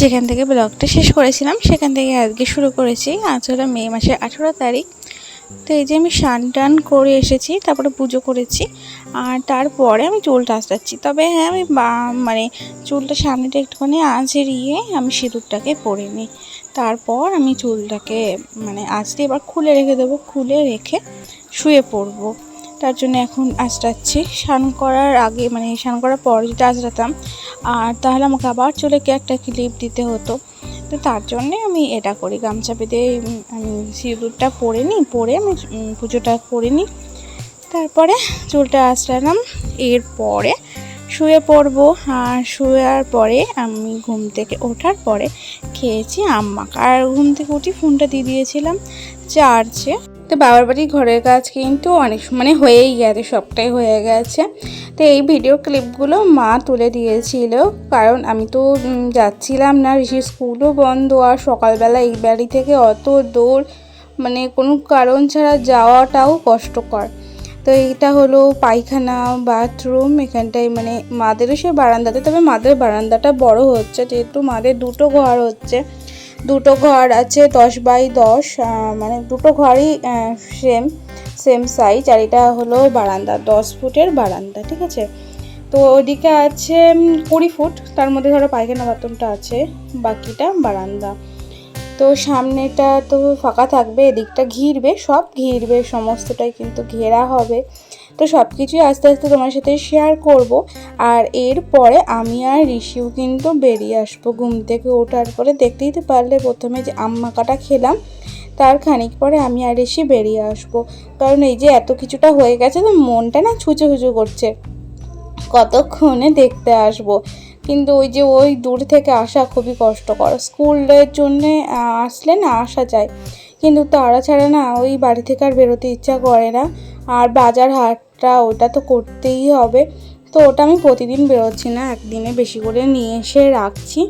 যেখান থেকে ব্লগটা শেষ করেছিলাম, সেখান থেকে আজকে শুরু করেছি। আজ হলো মে মাসের আঠেরো তারিখ। তো এই যে আমি স্নান টান করে এসেছি, তারপরে পুজো করেছি, আর তারপরে আমি চুলটা আঁচড়াচ্ছি তবে হ্যাঁ আমি মানে চুলটা সামনেটা একটুখানি আঁচড়িয়ে আমি সিঁদুরটাকে পরে নিই। তারপর আমি চুলটাকে মানে আঁচড়ে এবার খুলে রেখে দেবো, খুলে রেখে শুয়ে পড়ব। তার জন্য এখন আঁচড়াচ্ছি স্নান করার আগে মানে স্নান করার পর যেটা আঁচড়াতাম আর তাহলে আমাকে আবার চলে গিয়ে একটা ক্লিপ দিতে হতো। তো তার জন্যে আমি এটা করি, গামছা পেতে আমি সিঁদুরটা পরে নিই, পরে আমি পুজোটা করে নিই। তারপরে চুলটা আঁচড়ালাম, এরপরে শুয়ে পড়ব। আর শুয়ার পরে আমি ঘুম থেকে ওঠার পরে খেয়েছি আম মাখা। আর ঘুম থেকে উঠি ফোনটা দিয়ে দিয়েছিলাম চার্জে তো বাবার বাড়ির ঘরের কাজ কিন্তু অনেক মানে হয়েই গেছে, সবটাই হয়ে গেছে। তো এই ভিডিও ক্লিপগুলো মা তুলে দিয়েছিল। কারণ আমি তো যাচ্ছিলাম না ঋষির স্কুলও বন্ধ, আর সকালবেলা এই বাড়ি থেকে অত দৌড় মানে কোনো কারণ ছাড়া যাওয়াটাও কষ্টকর। তো এইটা হলো পায়খানা বাথরুম এখানটায় মানে মাদেরও সে বারান্দাতে, তবে মাদের বারান্দাটা বড় হচ্ছে, যেহেতু মাদের দুটো ঘর হচ্ছে। দুটো ঘর আছে, দশ বাই দশ মানে দুটো ঘরই সেম সেম সাইজ আর এটা হলো বারান্দা, দশ ফুটের বারান্দা, ঠিক আছে? তো ওইদিকে আছে কুড়ি ফুট, তার মধ্যে ধরো পায়খানা বাথরুমটা আছে, বাকিটা বারান্দা। তো সামনেটা তো ফাঁকা থাকবে, এদিকটা ঘিরবে, সব ঘিরবে, সমস্তটাই কিন্তু ঘেরা হবে। তো সব কিছুই আস্তে আস্তে তোমার সাথে শেয়ার করব। আর এরপরে আমি আর ঋষিও কিন্তু বেরিয়ে আসব ঘুম থেকে ওঠার পরে। দেখতেই তো পারলে প্রথমে যে আম মাখাটা খেলাম, তার খানিক পরে আমি আর ঋষি বেরিয়ে আসব। কারণ এই যে এত কিছুটা হয়ে গেছে তো মনটা না ছুচো ছুচো করছে। কতক্ষণে দেখতে আসব। কিন্তু ওই যে ওই দূর থেকে আসা খুবই কষ্টকর। স্কুলের জন্যে আসলে না আসা যায়। কিন্তু তারা ছাড়া না ওই বাড়ি থেকে আর বেরোতে ইচ্ছা করে না। আর বাজার হাটটা ওটা তো করতেই হবে। তো ওটা আমি প্রতিদিন বেরোচ্ছি না, একদিনে বেশি করে নিয়ে এসে রাখছি।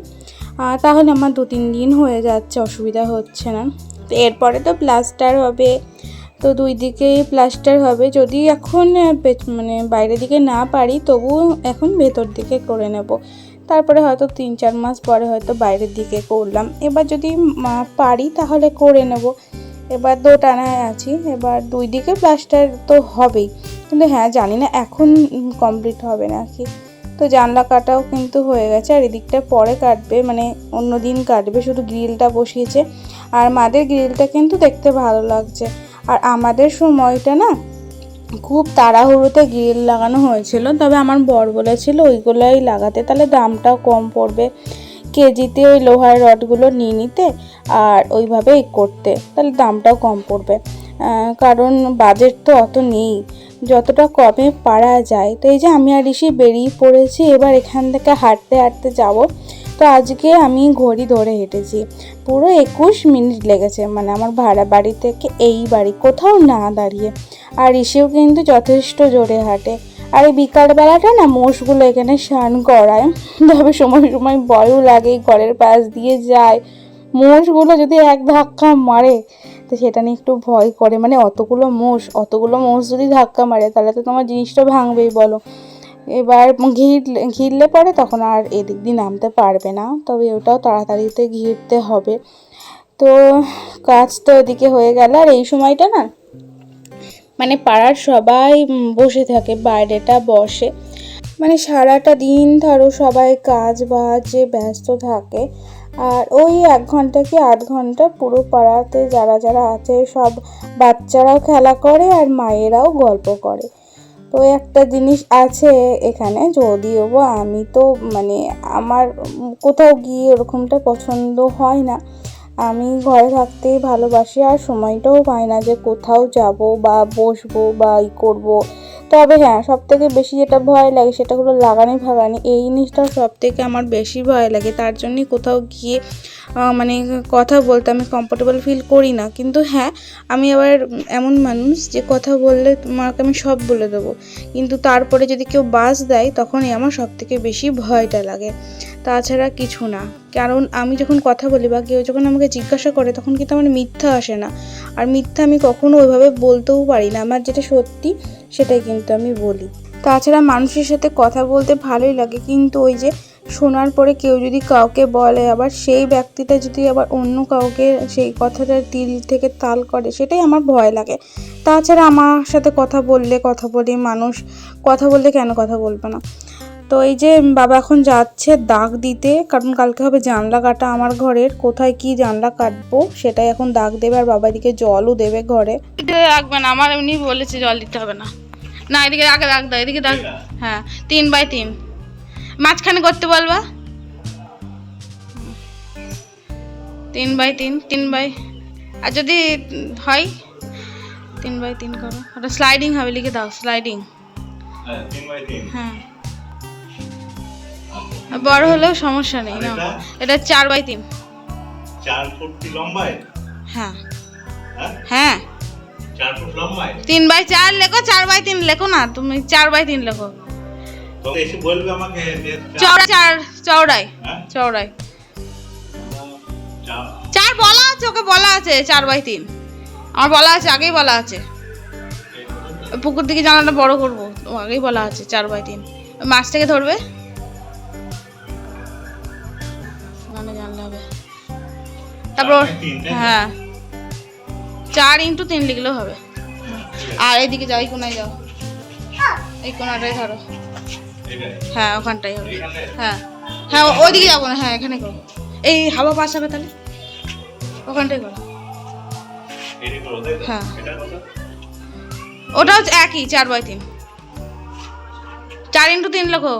তাহলে আমার দু তিন দিন হয়ে যাচ্ছে, অসুবিধা হচ্ছে না। তো এরপরে তো প্লাস্টার হবে, তো দুই দিকেই প্লাস্টার হবে। যদি এখন মানে বাইরের দিকে না পারি তবু এখন ভেতর দিকে করে নেব। তারপরে হয়তো তিন চার মাস পরে হয়তো বাইরের দিকে করলাম। এবার যদি পারি তাহলে করে নেব। এবার দোটানায় আছি, এবার দুই দিকে প্লাস্টার তো হবেই। কিন্তু হ্যাঁ জানি না এখন কমপ্লিট হবে নাকি। তো জানলা কাটাও কিন্তু হয়ে গেছে, আর এদিকটা পরে কাটবে মানে অন্য দিন কাটবে, শুধু গ্রিলটা বসিয়েছে। আর মাদের গ্রিলটা কিন্তু দেখতে ভালো লাগছে। আর আমাদের সময়টা না, খুব তাড়াহুড়োতে গ্রিল লাগানো হয়েছিল, তবে আমার বর বলেছিল ওইগুলোই লাগাতে, তাহলে দামটাও কম পড়বে। কেজিতে ওই লোহার রডগুলো নিয়ে নিতে আর ওইভাবেই করতে। তাহলে দামটাও কম পড়বে। কারণ বাজেট তো অত নেই। যতটা কমে পারা যায়। তো এই যে আমি আর ঋষি বেরিয়ে পড়েছি, এবার এখান থেকে হাঁটতে হাঁটতে যাব। তো আজকে আমি ঘড়ি ধরে হেঁটেছি। পুরো একুশ মিনিট লেগেছে। মানে আমার ভাড়া বাড়ি থেকে এই বাড়ি, কোথাও না দাঁড়িয়ে। আর ঋষিও কিন্তু যথেষ্ট জোরে হাঁটে। আর এই বিকালবেলাটা না মোষগুলো এখানে স্নান করায়। তবে সময় সময় ভয়ও লাগে, ঘরের পাশ দিয়ে যায়। মোষগুলো যদি এক ধাক্কা মারে, তো সেটা নিয়ে একটু ভয় করে। মানে অতগুলো মোষ অতগুলো মোষ যদি ধাক্কা মারে, তাহলে তো তোমার জিনিসটা ভাঙবেই, বলো। এবার ঘির ঘিরলে পরে তখন আর এদিক দিয়ে নামতে পারবে না। তবে ওটাও তাড়াতাড়িতে ঘিরতে হবে। তো কাজ তো এদিকে হয়ে গেল। আর এই সময়টা না মানে পাড়ার সবাই বসে থাকে, বাইরেটা বসে। মানে সারাটা দিন ধরো সবাই কাজ বাজে, ব্যস্ত থাকে। আর ওই এক ঘণ্টা কি আধ ঘণ্টা পুরো পাড়াতে যারা যারা আছে, সব বাচ্চারাও খেলা করে আর মায়েরাও গল্প করে। তো একটা জিনিস আছে এখানে, যদিও বা আমি তো মানে আমার কোথাও গিয়ে ওরকমটা পছন্দ হয় না। আমি ঘরে থাকতে ভালোবাসি আর সময়টাও পাই না যে কোথাও যাব বা বসবো বা ই করব। তবে হ্যাঁ সব থেকে বেশি যেটা ভয় লাগে সেটা হলো লাগানি ভাগানি। এই জিনিসটা সব থেকে আমার বেশি ভয় লাগে। তার জন্যই কোথাও গিয়ে মানে কথা বলতে আমি কমফোর্টেবল ফিল করি না। কিন্তু হ্যাঁ আমি আবার এমন মানুষ যে কথা বললে তোমাকে আমি সব বলে দেবো। কিন্তু তারপরে যদি কেউ বাস দেয়, তখনই আমার সব থেকে বেশি ভয়টা লাগে। তাছাড়া কিছু না। কারণ আমি যখন কথা বলি বা কেউ যখন আমাকে জিজ্ঞাসা করে, তখন কিন্তু আমার মিথ্যা আসে না। আর মিথ্যা আমি কখনো ওইভাবে বলতেও পারি না। আমার যেটা সত্যি, সেটাই কিন্তু আমি বলি। তাছাড়া মানুষের সাথে কথা বলতে ভালোই লাগে, কিন্তু ওই যে শোনার পরে কেউ যদি কাউকে বলে, আবার সেই ব্যক্তিটা যদি আবার অন্য কাউকে সেই কথাটা তিল থেকে তাল করে, সেটাই আমার ভয় লাগে। তাছাড়া আমার সাথে কথা বললে কথা বলি মানুষ, কথা বললে কেন কথা বলবে না? তো এই যে বাবা এখন যাচ্ছে দাগ দিতে কারণ কালকে হবে জানলা কাটা আমার ঘরের কোথায় কি জানলা কাটবো সেটাই এখন দাগ দেবে আর বাবা এদিকে জলও দেবে ঘরে। রাখবে না আমার এমনি বলেছে জল দিতে হবে না। না এদিকে আগে দাগ দাও এদিকে দাগ হ্যাঁ তিন বাই তিন। মাঝখানে করতে বলবা? তিন বাই তিন তিন বাই আর যদি হয় তিন বাই তিন করো। ওটা স্লাইডিং হবে লিখে দাও স্লাইডিং হ্যাঁ। বড় হলেও সমস্যা নেই না। এটা? চার বাই তিন। চার ফুট কি লম্বায়? হ্যাঁ। হ্যাঁ? হ্যাঁ। চার ফুট লম্বায়? তিন বাই চার লেখো চার বাই তিন লেখো না তুমি চার বাই তিন লেখো। বলবে আমাকে চওড়া চার চওড়াই হ্যাঁ? চওড়াই চার। বলা আছে ওকে বলা আছে চার বাই তিন। আমার বলা আছে আগেই বলা আছে। পুকুর দিকে জানালাটা বড় করব আগেই বলা আছে চার বাই তিন। ওই মাছ থেকে ধরবে? মানে জানলে হবে। তারপর? হ্যাঁ। চার ইন্টু তিন লিখলেও হবে। আর এইদিকে যাও এই কোনায় যাও। এই কোনাটাই ধরো। হ্যাঁ ওখানটাই হবে। হ্যাঁ। হ্যাঁ ওইদিকে যাব না। হ্যাঁ এখানে করো। এই হাওয়া পাস হবে তাহলে? ওখানটাই করো? হ্যাঁ। ওটা হচ্ছে একই চার বাই তিন। চার ইন্টু তিন লেখো।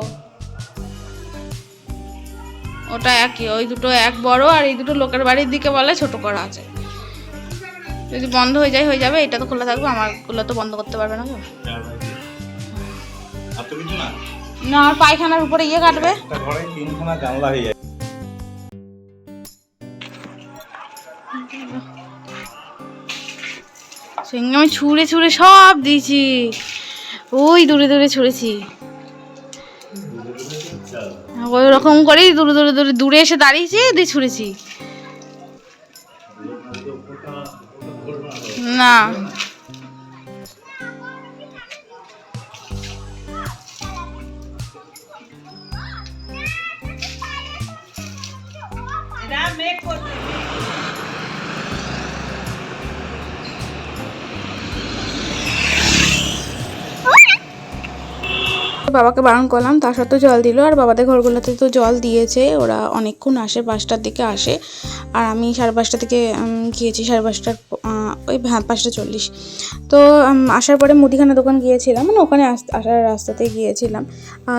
ওটা একই ওই দুটো এক বড় আর এই দুটো লোকের বাড়ির দিকে বলে ছোট করা আছে। যদি বন্ধ হয়ে যায় হয়ে যাবে এটা তো খোলা থাকবে আমারগুলো তো বন্ধ করতে পারবে না কেউ। না? না আর পায়খানার উপরে ইয়ে কাটবে। জানলা হয়ে যায়। সঙ্গে আমি ছুঁড়ে ছুঁড়ে সব দিয়েছি। ওই দূরে দূরে ছুঁড়েছি। ওই রকম করেই দূরে দূরে দূরে দূরে এসে দাঁড়িয়েছি দিয়ে ছুঁড়েছি। না। বাবাকে বারণ করলাম, তার সত্ত্বেও জল দিল, আর বাবাদের ঘরগুলোতে তো জল দিয়েছে, ওরা অনেকক্ষণ আসে, পাঁচটার দিকে আসে, আর আমি সাড়ে পাঁচটা থেকে গিয়েছি, সাড়ে পাঁচটার ওই হ্যাঁ পাঁচটা চল্লিশ। তো আসার পরে মুদিখানা দোকান গিয়েছিলাম মানে ওখানে আস- আসার রাস্তাতে গিয়েছিলাম।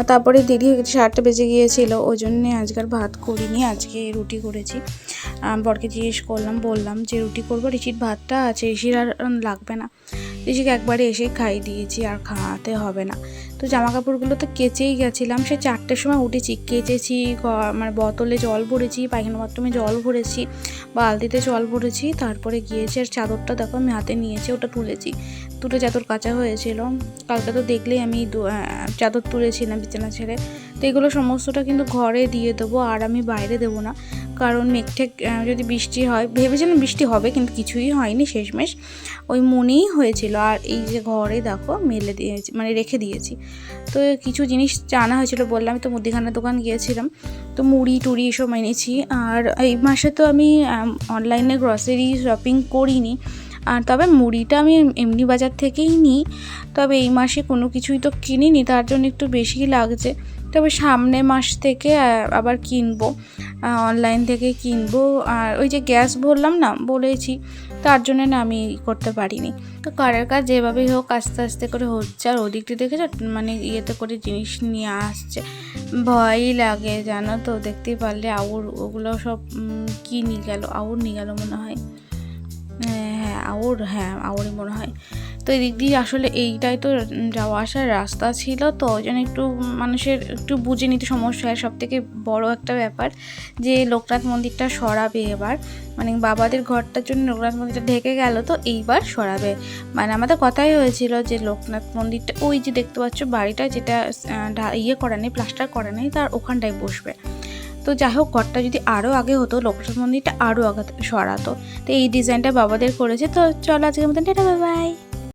তারপরে দেরি হয়ে গেছে সাতটা বেজে গিয়েছিল, ওই জন্যে আজকাল ভাত করিনি, আজকে রুটি করেছি। বরকে জিজ্ঞেস করলাম, বললাম যে রুটি করব ঋষির ভাতটা আছে ঋষির আর লাগবে না। ঋষিকে একবারে এসে খাইয়ে দিয়েছি, আর খাওয়াতে হবে না। তো জামা কাপড়গুলো তো কেচেই গেছিলাম। সে চারটের সময় উঠেছি, কেচেছি মানে বোতলে জল ভরেছি, পায়খানা বাথরুমে জল ভরেছি, বালতিতে জল ভরেছি, তারপরে গিয়েছি। আর চাদরটা দেখো আমি হাতে নিয়েছি, ওটা তুলেছি। দুটো চাদর কাঁচা হয়েছিল। কালকে তো দেখলেই আমি চাদর তুলেছিলাম বিছানা ছেড়ে। তো এগুলো সমস্তটা কিন্তু ঘরে দিয়ে দেবো, আর আমি বাইরে দেবো না। কারণ মেঘঠেক যদি বৃষ্টি হয়, ভেবেছিলাম বৃষ্টি হবে কিন্তু কিছুই হয়নি শেষমেশ। ওই মনেই হয়েছিল। আর এই যে ঘরে দেখো, মেলে দিয়েছি মানে রেখে দিয়েছি। তো কিছু জিনিস জানা হয়েছিল বললাম তো মুদিখানার দোকান গিয়েছিলাম। তো মুড়ি টুড়ি এসব এনেছি। আর এই মাসে তো আমি অনলাইনে গ্রসারি শপিং করিনি। আর তবে মুড়িটা আমি এমনি বাজার থেকেই নিই। তবে এই মাসে কোনো কিছুই তো কিনিনি, তার জন্য একটু বেশিই লাগছে। তবে সামনে মাস থেকে আবার কিনবো অনলাইন থেকে কিনবো। আর ওই যে গ্যাস ভরলাম না, বলেছি, তার জন্য না আমি করতে পারিনি। তো কারের কাজ যেভাবেই হোক, আস্তে আস্তে করে হচ্ছে। আর ওদিকটি দেখেছ মানে ইয়েতে করে জিনিস নিয়ে আসছে। ভয়ই লাগে, জানো তো, দেখতেই পারলে আউর ওগুলো সব কি নিয়ে গেল? আউর নিয়ে গেল মনে হয়। হ্যাঁ হ্যাঁ আউর হ্যাঁ আউরই মনে হয়। তো এদিক দিয়ে আসলে এইটাই তো যাওয়া আসার রাস্তা ছিল, তো ওই জন্য একটু মানুষের একটু বুঝে নিতে সমস্যা হয়। সব থেকে বড় একটা ব্যাপার যে লোকনাথ মন্দিরটা সরাবে এবার। মানে বাবাদের ঘরটার জন্য লোকনাথ মন্দিরটা ঢেকে গেল, তো এইবার সরাবে। মানে আমাদের কথাই হয়েছিল যে লোকনাথ মন্দিরটা, ওই যে দেখতে পাচ্ছ বাড়িটা যেটা ইয়ে করা নেই, প্লাস্টার করা নেই, তার ওখানটায় বসবে। তো যাই হোক, ঘরটা যদি আরও আগে হতো, লোকনাথ মন্দিরটা আরও আগে সরাতো। তো এই ডিজাইনটা বাবাদের করেছে, তো চলো আজকের মতন, টাটা বাই